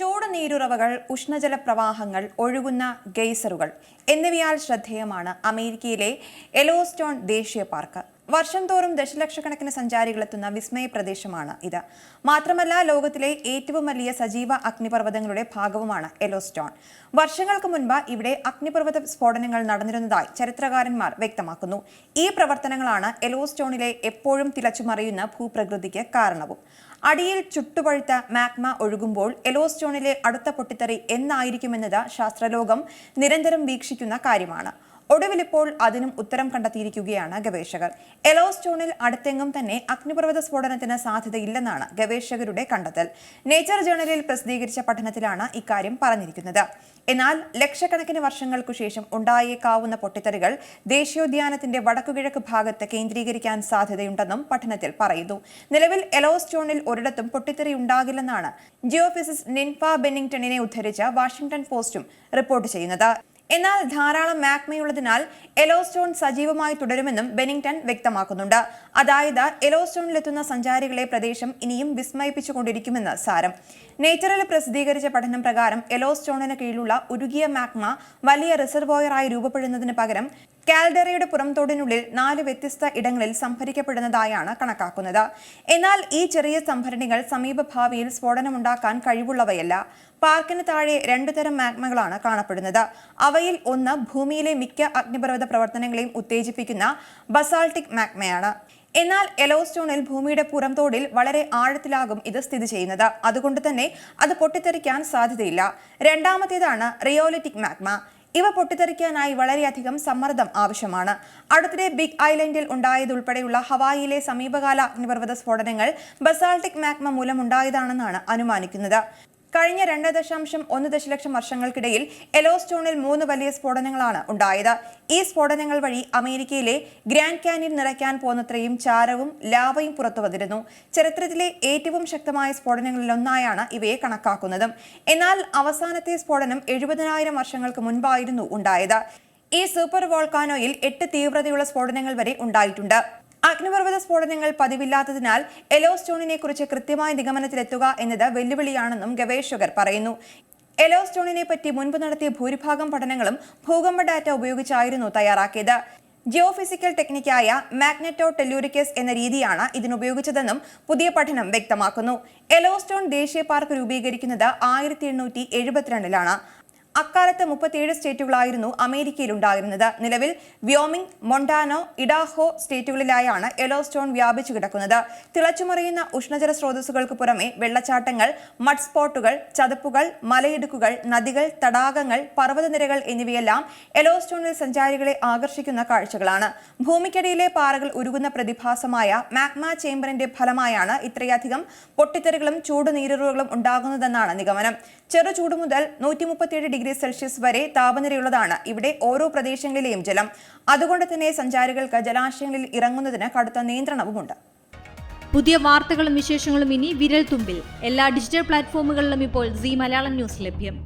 ചൂട് നീരുറവകൾ ഉഷ്ണജല പ്രവാഹങ്ങൾ ഒഴുകുന്ന ഗെയ്സറുകൾ എന്നിവയാൽ ശ്രദ്ധേയമാണ് അമേരിക്കയിലെ എലോസ്റ്റോൺ ദേശീയ പാർക്ക്. വർഷം തോറും ദശലക്ഷക്കണക്കിന് സഞ്ചാരികളെത്തുന്ന വിസ്മയ പ്രദേശമാണ് ഇത്. മാത്രമല്ല ലോകത്തിലെ ഏറ്റവും വലിയ സജീവ അഗ്നിപർവതങ്ങളുടെ ഭാഗവുമാണ് എലോസ്റ്റോൺ വർഷങ്ങൾക്ക് മുൻപ് ഇവിടെ അഗ്നിപർവത സ്ഫോടനങ്ങൾ നടന്നിരുന്നതായി ചരിത്രകാരന്മാർ വ്യക്തമാക്കുന്നു. ഈ പ്രവർത്തനങ്ങളാണ് എലോസ്റ്റോണിലെ എപ്പോഴും തിളച്ചുമറിയുന്ന ഭൂപ്രകൃതിക്ക് കാരണവും. അടിയിൽ ചുട്ടുപഴുത്ത മാഗ്മ ഒഴുകുമ്പോൾ എലോസ്റ്റോണിലെ അടുത്ത പൊട്ടിത്തെറി എന്നായിരിക്കുമെന്നത് ശാസ്ത്രലോകം നിരന്തരം വീക്ഷിക്കുന്ന കാര്യമാണ്. ഒടുവിലിപ്പോൾ അതിനും ഉത്തരം കണ്ടെത്തിയിരിക്കുകയാണ് ഗവേഷകർ. എലോസ്റ്റോണിൽ അടുത്തെങ്ങും തന്നെ അഗ്നിപർവത സ്ഫോടനത്തിന് സാധ്യതയില്ലെന്നാണ് ഗവേഷകരുടെ കണ്ടെത്തൽ. നേച്ചർ ജേണലിൽ പ്രസിദ്ധീകരിച്ച പഠനത്തിലാണ് ഇക്കാര്യം പറഞ്ഞിരിക്കുന്നത്. എന്നാൽ ലക്ഷക്കണക്കിന് വർഷങ്ങൾക്കു ശേഷം ഉണ്ടായേക്കാവുന്ന പൊട്ടിത്തെറികൾ ദേശീയോദ്യാനത്തിന്റെ വടക്കുകിഴക്ക് ഭാഗത്ത് കേന്ദ്രീകരിക്കാൻ സാധ്യതയുണ്ടെന്നും പഠനത്തിൽ പറയുന്നു. നിലവിൽ എലോസ്റ്റോണിൽ ഒരിടത്തും പൊട്ടിത്തെറി ഉണ്ടാകില്ലെന്നാണ് ജിയോഫിസിസ് നിൻഫ ബെന്നിംഗ്ടണിനെ ഉദ്ധരിച്ച വാഷിംഗ്ടൺ പോസ്റ്റും റിപ്പോർട്ട് ചെയ്യുന്നത്. എന്നാൽ ധാരാളം മാഗ്മയുള്ളതിനാൽ എലോസ്റ്റോൺ സജീവമായി തുടരുമെന്നും ബെനിങ്ടൺ വ്യക്തമാക്കുന്നുണ്ട്. അതായത് എലോസ്റ്റോണിലെത്തുന്ന സഞ്ചാരികളെ പ്രദേശം ഇനിയും വിസ്മയിപ്പിച്ചുകൊണ്ടിരിക്കുമെന്ന് സാരം. നേച്ചറിൽ പ്രസിദ്ധീകരിച്ച പഠനം പ്രകാരം എലോസ്റ്റോണിന് കീഴിലുള്ള ഉരുകിയ മാഗ്മ വലിയ റിസർവോയറായി രൂപപ്പെടുന്നതിന് പകരം കാൽഡറയുടെ പുറംതോടിനുള്ളിൽ നാല് വ്യത്യസ്ത ഇടങ്ങളിൽ സംഭരിക്കപ്പെടുന്നതായാണ് കണക്കാക്കുന്നത്. എന്നാൽ ഈ ചെറിയ സംഭരണികൾ സമീപഭാവിയിൽ സ്ഫോടനമുണ്ടാക്കാൻ കഴിവുള്ളവയല്ല. പാർക്കിന് താഴെ രണ്ടു തരം മാഗ്മകളാണ് കാണപ്പെടുന്നത്. അവയിൽ ഒന്ന് ഭൂമിയിലെ മിക്ക അഗ്നിപർവത പ്രവർത്തനങ്ങളെയും ഉത്തേജിപ്പിക്കുന്ന ബസാൾട്ടിക് മാഗ്മയാണ്. എന്നാൽ എലോസ്റ്റോണിൽ ഭൂമിയുടെ പുറംതോടിൽ വളരെ ആഴത്തിലാകും ഇത് സ്ഥിതി ചെയ്യുന്നത്. അതുകൊണ്ട് തന്നെ അത് പൊട്ടിത്തെറിക്കാൻ സാധ്യതയില്ല. രണ്ടാമത്തേതാണ് റിയോലിറ്റിക് മാഗ്മ. ഇവ പൊട്ടിത്തെറിക്കാനായി വളരെയധികം സമ്മർദ്ദം ആവശ്യമാണ്. അടുത്തിടെ ബിഗ് ഐലൻഡിൽ ഉണ്ടായതുൾപ്പെടെയുള്ള ഹവായിയിലെ സമീപകാല അഗ്നിപർവത സ്ഫോടനങ്ങൾ ബസാൾട്ടിക് മാഗ്മ മൂലമുണ്ടായതാണെന്നാണ് അനുമാനിക്കുന്നത്. കഴിഞ്ഞ രണ്ട് ദശാംശം ഒന്ന് ദശലക്ഷം വർഷങ്ങൾക്കിടയിൽ എലോസ്റ്റോണിൽ മൂന്ന് വലിയ സ്ഫോടനങ്ങളാണ് ഉണ്ടായത്. ഈ സ്ഫോടനങ്ങൾ വഴി അമേരിക്കയിലെ ഗ്രാൻഡ് കാനിയൻ നിറയ്ക്കാൻ പോന്നത്രയും ചാരവും ലാവയും പുറത്തു വന്നിരുന്നു. ചരിത്രത്തിലെ ഏറ്റവും ശക്തമായ സ്ഫോടനങ്ങളിലൊന്നായാണ് ഇവയെ കണക്കാക്കുന്നത്. എന്നാൽ അവസാനത്തെ സ്ഫോടനം എഴുപതിനായിരം വർഷങ്ങൾക്ക് മുൻപായിരുന്നു ഉണ്ടായത്. ഈ സൂപ്പർ വോൾക്കാനോയിൽ എട്ട് തീവ്രതയുള്ള സ്ഫോടനങ്ങൾ വരെ ഉണ്ടായിട്ടുണ്ട്. അഗ്നിപർവത സ്ഫോടനങ്ങൾ പതിവില്ലാത്തതിനാൽ എലോസ്റ്റോണിനെ കുറിച്ച് കൃത്യമായ നിഗമനത്തിലെത്തുക എന്നത് വെല്ലുവിളിയാണെന്നും ഗവേഷകർ പറയുന്നു. എലോസ്റ്റോണിനെ പറ്റി മുൻപ് നടത്തിയ ഭൂരിഭാഗം പഠനങ്ങളും ഭൂകമ്പ ഡാറ്റ ഉപയോഗിച്ചായിരുന്നു തയ്യാറാക്കിയത്. ജിയോഫിസിക്കൽ ടെക്നിക്കായ മാഗ്നറ്റോ ടെല്യൂരിക്കസ് എന്ന രീതിയാണ് ഇതിനുപയോഗിച്ചതെന്നും പുതിയ പഠനം വ്യക്തമാക്കുന്നു. എലോസ്റ്റോൺ ദേശീയ പാർക്ക് രൂപീകരിക്കുന്നത് ആയിരത്തി എണ്ണൂറ്റി എഴുപത്തിരണ്ടിലാണ്. അക്കാലത്ത് മുപ്പത്തിയേഴ് സ്റ്റേറ്റുകളായിരുന്നു അമേരിക്കയിൽ ഉണ്ടായിരുന്നത് നിലവിൽ വ്യോമിംഗ് മൊണ്ടാനോ ഇഡാഹോ സ്റ്റേറ്റുകളിലായാണ് യെലോസ്റ്റോൺ വ്യാപിച്ചു കിടക്കുന്നത്. തിളച്ചുമറിയുന്ന ഉഷ്ണജല സ്രോതസ്സുകൾക്ക് പുറമെ വെള്ളച്ചാട്ടങ്ങൾ മഡ് സ്പോട്ടുകൾ ചതുപ്പുകൾ മലയിടുക്കുകൾ നദികൾ തടാകങ്ങൾ പർവതനിരകൾ എന്നിവയെല്ലാം യെലോസ്റ്റോണിൽ സഞ്ചാരികളെ ആകർഷിക്കുന്ന കാഴ്ചകളാണ്. ഭൂമിക്കടിയിലെ പാറകൾ ഉരുകുന്ന പ്രതിഭാസമായ മാഗ്മ ചേംബറിന്റെ ഫലമായാണ് ഇത്രയധികം പൊട്ടിത്തെറികളും ചൂടുനീരുകളും ഉണ്ടാകുന്നതെന്നാണ് നിഗമനം. ചെറു ചൂട് മുതൽ നൂറ്റി ഡിഗ്രി സെൽഷ്യസ് വരെ താപനിലയുള്ളതാണ്. ഇവിടെ ഓരോ പ്രദേശങ്ങളിലെയും ജലം. അതുകൊണ്ട് തന്നെ സഞ്ചാരികൾക്ക് ജലാശയങ്ങളിൽ ഇറങ്ങുന്നതിന് കടുത്ത നിയന്ത്രണവുമുണ്ട്. പുതിയ വാർത്തകളും വിശേഷങ്ങളും ഇനി വിരൽ തുമ്പിൽ എല്ലാ ഡിജിറ്റൽ പ്ലാറ്റ്ഫോമുകളിലും ഇപ്പോൾ സി മലയാളം ന്യൂസ് ലഭ്യം.